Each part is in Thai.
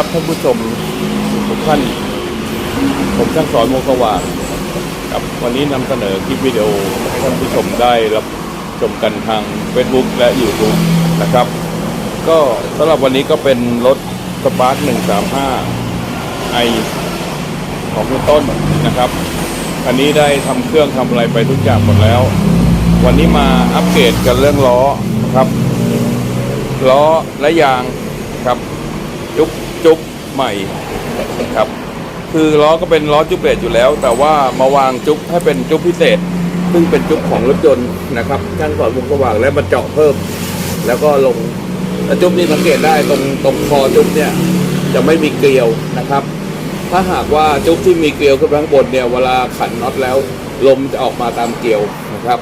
ครับท่านผู้ชมทุกท่าน ผมช่างสอนวงสว่างครับวันนี้นำเสนอคลิปวิดีโอให้ท่านผู้ชมได้รับชมกันทาง Facebook และ YouTube นะครับ ก็สำหรับวันนี้ก็เป็นรถสปาร์ค135 i ของคุณต้นนะครับคันนี้ได้ทำเครื่องทำอะไรไปทุกอย่างหมดแล้ว วันนี้มาอัปเกรดกันเรื่องล้อนะครับ ล้อและยางครับ จุ๊บจุ๊บใหม่ครับ คือล้อก็เป็นล้อจุ๊บเบรดอยู่แล้ว แต่ว่ามาวางจุ๊บให้เป็นจุ๊บพิเศษ ซึ่งเป็นจุ๊บของรถยนต์นะครับช่างสอนวงสว่างและมาเจาะเพิ่ม แล้วก็ลงแล้วจุ๊บนี่สังเกตได้ตรงตรงคอจุ๊บเนี่ยจะไม่มีเกลียวนะครับ ถ้าหากว่าจุ๊บที่มีเกลียวขึ้นข้างบนเนี่ยเวลาขันน็อตแล้ว ลมจะออกมาตามเกลียวนะครับ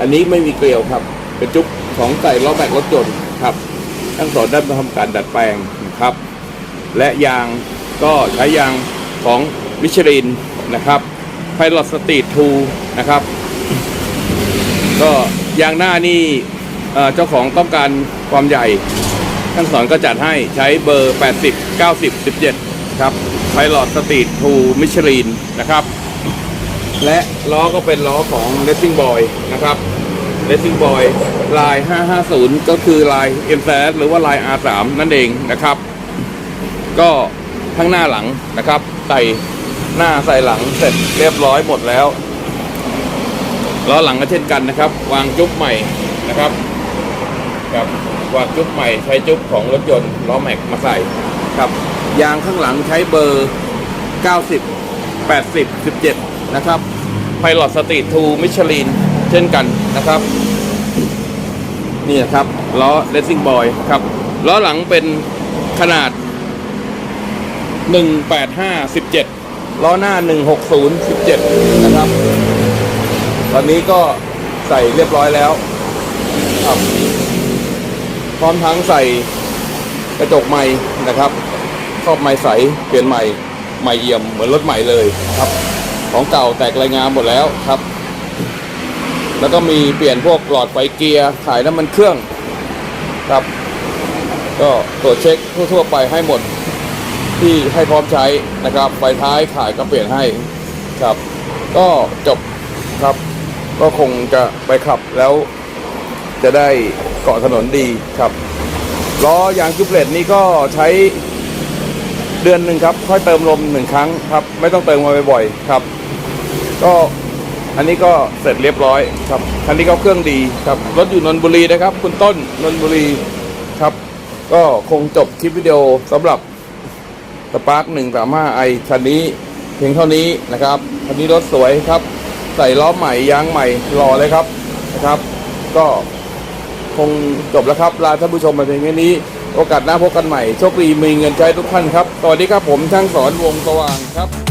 อันนี้ไม่มีเกลียวครับ เป็นจุ๊บของใส่ล้อแม็กรถยนต์ครับ ทั้งสองด้มาทำการดัดแปลงนะครับ และยางก็ใช้ยางของมิชลินนะครับไพลอตสต e ททูนะครับ ก็ยางหน้านี่เจ้าของต้องการความใหญ่ ทั้งสอนก็จัดให้ใช้เบอร์ 80 90 17 ครับไพลอตสต e ททูมิชลินนะครับ และล้อก็เป็นล้อของ Racing Boy นะครับ Racing Boy ลาย 550 ก็คือลาย m อ s หรือว่าลาย R3 นั่นเองนะครับ ก็ทั้งหน้าหลังนะครับ ใส่หน้าใส่หลังเสร็จเรียบร้อยหมดแล้วล้อหลังก็เช่นกันนะครับ วางจุ๊บใหม่นะครับครับวางจุ๊บใหม่ใช้จุ๊บของรถยนต์ล้อแม็กมาใส่ครับ ยางข้างหลังใช้เบอร์ 90 80 17 นะครับไพลอตสต e ททูมิชลิน ช่นกันนะครับ นี่นะครับล้อ Racing Boy ครับล้อหลังเป็นขนาด 185 17 ล้อหน้า 160 17 นะครับ ตอนนี้ก็ใส่เรียบร้อยแล้วครับพร้อมทั้งใส่กระจกใหม่นะครับครอบไม้ใสเปลี่ยนใหม่ใหม่เอี่ยมเหมือนรถใหม่เลยครับ ของเก่าแตกรายงานหมดแล้วครับ แล้วก็มีเปลี่ยนพวกหลอดไฟเกียร์ขายน้ำมันเครื่องครับ ก็ตรวจเช็คทั่วๆไปให้หมดที่ให้พร้อมใช้นะครับ ไฟท้ายขายก็เปลี่ยนให้ครับ ก็จบครับ ก็คงจะไปขับแล้ว จะได้เกาะถนนดีครับล้อยางจุบเลตนี่ก็ใช้เดือนหนึ่งครับ ค่อยเติมลมหนึ่งครั้งครับ ไม่ต้องเติมมาบ่อยๆครับ ก็ อันนี้ก็เสร็จเรียบร้อยครับคันนี้ก็เครื่องดีครับรถอยู่นนบุรีนะครับ คุณต้นนนบุรีครับ ก็คงจบคลิปวิดีโอสำหรับสปาร์คหนึ่งสามห้าไอคันนี้เพียงเท่านี้นะครับคันนี้รถสวยครับ ใส่ล้อใหม่ยางใหม่รอเลยครับนะครับ ก็คงจบแล้วครับลาท่านผู้ชมมาเพียงแค่นี้ โอกาสหน้าพบกันใหม่โชคดีมีเงินใช้ทุกท่านครับสวัสดีครับผมช่างสอนวงสว่างครับ